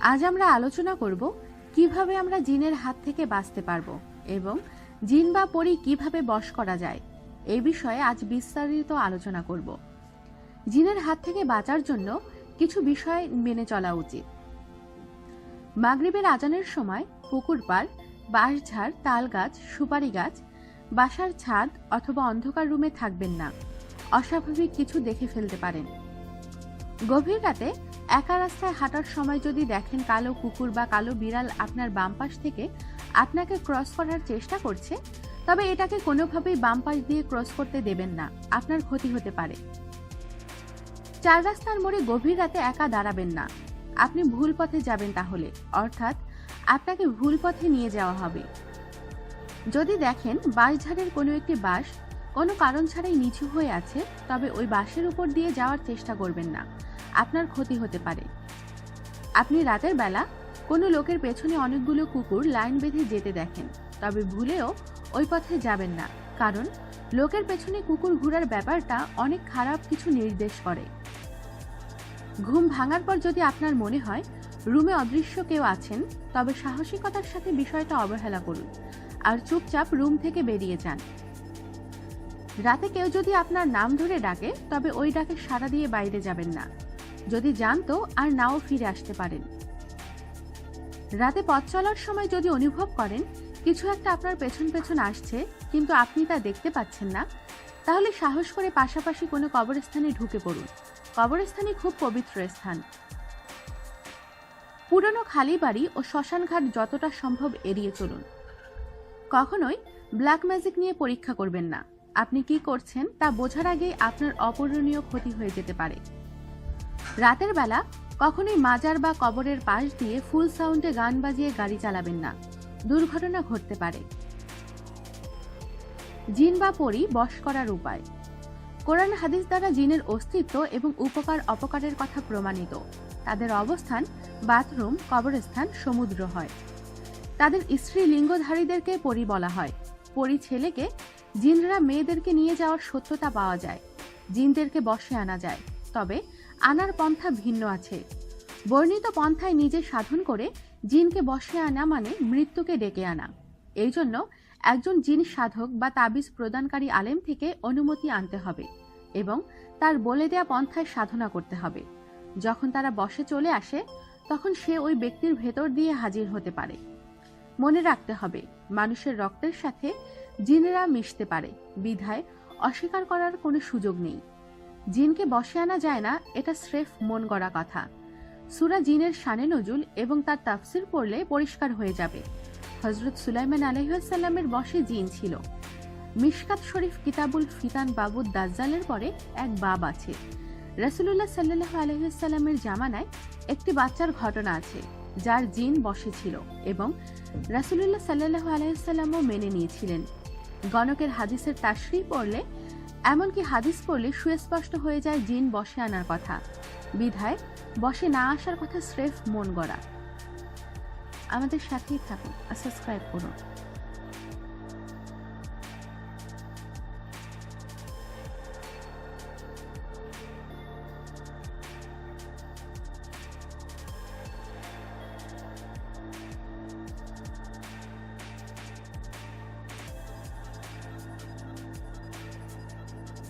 আজ আমরা আলোচনা করব কীভাবে আমরা জিনের হাত থেকে বাঁচতে পারব এবং জিন বা পরি কীভাবে বশ করা যায়। এই বিষয়ে আজ বিস্তারিত আলোচনা করব। জিনের হাত থেকে বাঁচার জন্য কিছু বিষয় মেনে চলা উচিত। মাগরিবের আজানের সময় পুকুর পাড়, বাঁশঝাড় তাল গাছ সুপারি গাছ, বাসার ছাদ অথবা অন্ধকার রুমে থাকবেন না। অস্বাভাবিক কিছু দেখে ফেলতে পারেন। গভীর রাতে একা রাস্তায় হাঁটার সময় যদি দেখেন কালো কুকুর বা কালো বিড়াল আপনার বাম পাশ থেকে আপনাকে ক্রস করার চেষ্টা করছে, তবে এটাকে কোনোভাবেই বাম পাশ দিয়ে ক্রস করতে দেবেন না। আপনার ক্ষতি হতে পারে। চার রাস্তার মোড়ে গভীর রাতে একা দাঁড়াবেন না। আপনি ভুল পথে যাবেন তাহলে, অর্থাৎ আপনাকে ভুল পথে নিয়ে যাওয়া হবে। যদি দেখেন বাঁশঝাড়ের কোনো একটি বাঁশ কোনো কারণ ছাড়াই নিচু হয়ে আছে, তবে ওই বাঁশের উপর দিয়ে যাওয়ার চেষ্টা করবেন না। আপনার ক্ষতি হতে পারে। আপনি রাতের বেলা কোনো লোকের পেছনে অনেকগুলো কুকুর লাইন বেঁধে যেতে দেখেন, তবে ভুলেও ওই পথে যাবেন না, কারণ লোকের পেছনে কুকুর ঘোরার ব্যাপারটা অনেক খারাপ কিছু নির্দেশ করে। ঘুম ভাঙার পর যদি আপনার মনে হয় রুমে অদৃশ্য কেউ আছেন, তবে সাহসিকতার সাথে বিষয়টা অবহেলা করুন, আর চুপচাপ রুম থেকে বেরিয়ে যান। রাতে কেউ যদি আপনার নাম ধরে ডাকে, তবে ওই ডাকে সাড়া দিয়ে বাইরে যাবেন না। যদি জানতো আর নাও ফিরে আসতে পারেন। রাতে পথ চলার সময় যদি অনুভব করেন, কিছু একটা আপনার পেছন পেছন আসছে, কিন্তু আপনি তা দেখতে পাচ্ছেন না, তাহলে সাহস করে পাশাপাশি কোনো কবরস্থানে ঢুকে পড়ুন। কবরস্থানই খুব পবিত্র স্থান। পুরনো খালি বাড়ি ও শ্মশানঘাট যতটা সম্ভব এড়িয়ে চলুন। কখনোই ব্ল্যাক ম্যাজিক নিয়ে পরীক্ষা করবেন না। আপনি কি করছেন তা বোঝার আগেই আপনার অপূরণীয় ক্ষতি হয়ে যেতে পারে। রাতের বেলা কখনোই মাজার বা কবরের পাশ দিয়ে ফুল সাউন্ডে গান বাজিয়ে গাড়ি চালাবেন না। দুর্ঘটনা ঘটতে পারে। জিন বা পরি বশ করার উপায়। কোরআন হাদিস দ্বারা জিনের অস্তিত্ব এবং উপকার অপকারের কথা প্রমাণিত। তাদের অবস্থান বাথরুম, কবরস্থান, সমুদ্র হয়। তাদের স্ত্রী লিঙ্গধারীদেরকে পরি বলা হয়। পরি ছেলেকে, জিনরা মেয়েদেরকে নিয়ে যাওয়ার সত্যতা পাওয়া যায়। জিনদেরকে বসে আনা যায়। তবে আনার পন্থা ভিন্ন আছে। বর্ণিত পন্থায় নিজে সাধন করে জিনকে বসে আনা মানে মৃত্যুকে ডেকে আনা। এই জন্য একজন জিন সাধক বা তাবিজ প্রদানকারী আলেম থেকে অনুমতি আনতে হবে এবং তার বলে দেয়া পন্থায় সাধনা করতে হবে। যখন তারা বসে চলে আসে, তখন সে ওই ব্যক্তির ভেতর দিয়ে হাজির হতে পারে। মনে রাখতে হবে, মানুষের রক্তের সাথে জিনেরা মিশতে পারে, বিধায় অস্বীকার করার কোনো সুযোগ নেই। জিনকে বসে আনা যায় না, এটা স্রেফ মন গড়া কথা। সুরা জিনের শানে নজুল এবং তার তাফসির পড়লে পরিষ্কার হয়ে যাবে। হজরত সুলাইমান আলহামের বসে জিন ছিল। মিশকাত শরীফ কিতাবুল ফিতান বাবুদ দাজ্জালের পরে এক বাব আছে। রাসুলুল্লাহ সাল্লাহ আলহিসাল্লামের জামানায় একটি বাচ্চার ঘটনা আছে, যার জিন বসে ছিল এবং রাসুলুল্লাহ সাল্লাহ আলহিসাল্লামও মেনে নিয়েছিলেন। গণকের হাদিসের তাশরি পড়লে এমনকি হাদিস পড়লে সুস্পষ্ট হয়ে যায় জিন বসে আনার কথা। বিধায়, বসে না আসার কথা স্রেফ মন গড়া। আমাদের সাথেই থাকুন, আর সাবস্ক্রাইব করুন।